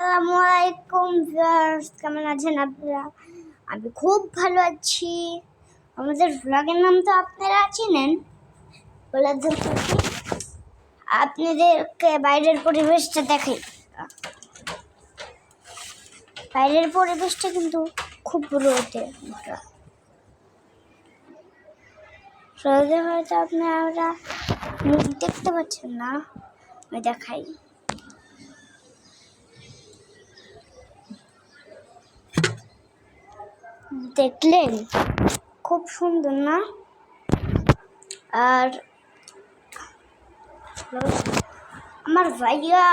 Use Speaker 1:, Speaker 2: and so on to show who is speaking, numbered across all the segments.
Speaker 1: আসসালামু ভিউয়ার্স কেমন আছেন আপনারা? আমি খুব ভালো আছি। আমাদের ভ্লগের নাম তো আপনারা চিনেন? বলে দিন তো কি? আপনাদেরকে বাইরের পরিবেশটা দেখাই। বাইরের পরিবেশটা কিন্তু খুব রোদে রোদে হয়তো আপনারা দেখতে পাচ্ছেন না। আমি দেখাই। দেখলেন? খুব সুন্দর, না? আর আমার ভাইয়া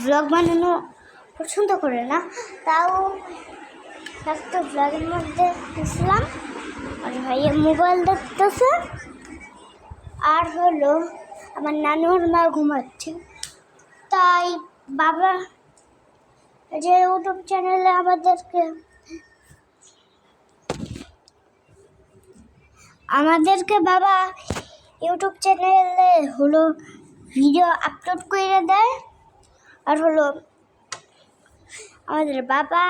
Speaker 1: ব্লগ বানানো পছন্দ করে না, তাও একটা ব্লগের মধ্যে গেছিলাম আর ভাইয়া মোবাইল দেখতেছে। আর হলো, আমার নানুর মা ঘুমাচ্ছে। তাই বাবা, যে ইউটিউব চ্যানেলে আমাদেরকে আমাদেরকে বাবা ইউটিউব চ্যানেলে হলো ভিডিও আপলোড করে দেয়। আর হলো আমাদের বাবা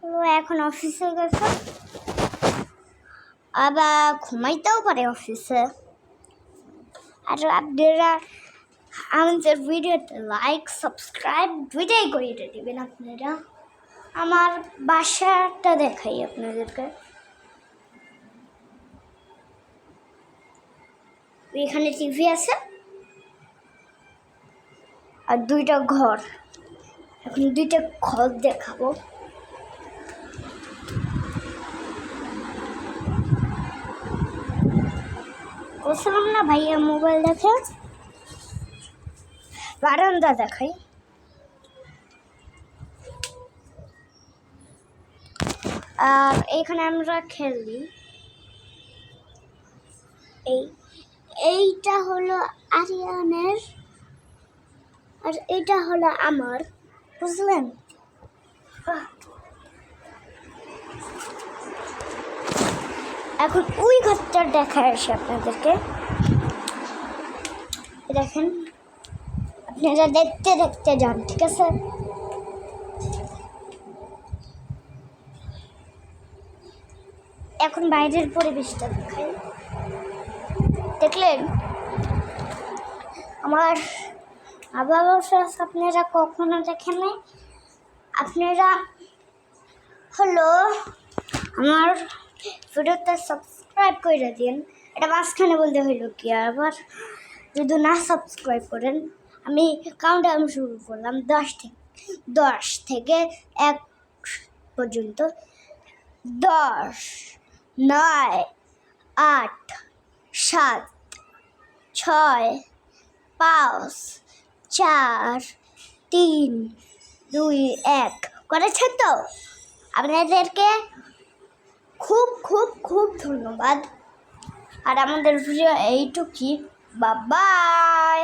Speaker 1: হলো এখন অফিসে গেছে। আবার ঘুমাইতেও পারে অফিসে। আর আপনারা আমাদের ভিডিওতে লাইক সাবস্ক্রাইব দুইটাই করে দেবেন আপনারা। আমার বাসাটা দেখাই আপনাদেরকে। এখানে টিভি আছে। আর দুইটা ঘর। এখন দুইটা ঘর দেখাবো। বলছিলাম না ভাইয়া মোবাইল দেখে? বারান্দা দেখাই। আর এইখানে আমরা খেলি এই এইটা হলো আরিয়ানের আর এটা হলো আমার, বুঝলেন? এখন ওই ঘরটা দেখা আসে আপনাদেরকে। দেখেন, আপনারা দেখতে দেখতে যান, ঠিক আছে? এখন বাইরের পরিবেশটা দেখাই। দেখলেন? আমার আবার ফ্রেন্ডস আপনারা কখনো দেখেন আপনারা হলো আমার ভিডিওটা সাবস্ক্রাইব করে দিন। এটা মাঝখানে বলতে হইল কি, আবার যদি না সাবস্ক্রাইব করেন, আমি কাউন্টার শুরু করলাম দশ থেকে দশ থেকে এক পর্যন্ত। দশ, নয়, আট সাত, ছয়, পাঁচ, চার, তিন, দুই, এক। করেছেন তো? আপনাদেরকে খুব খুব খুব ধন্যবাদ। আর আমাদের ভিডিও এইটুকি বা বাবাই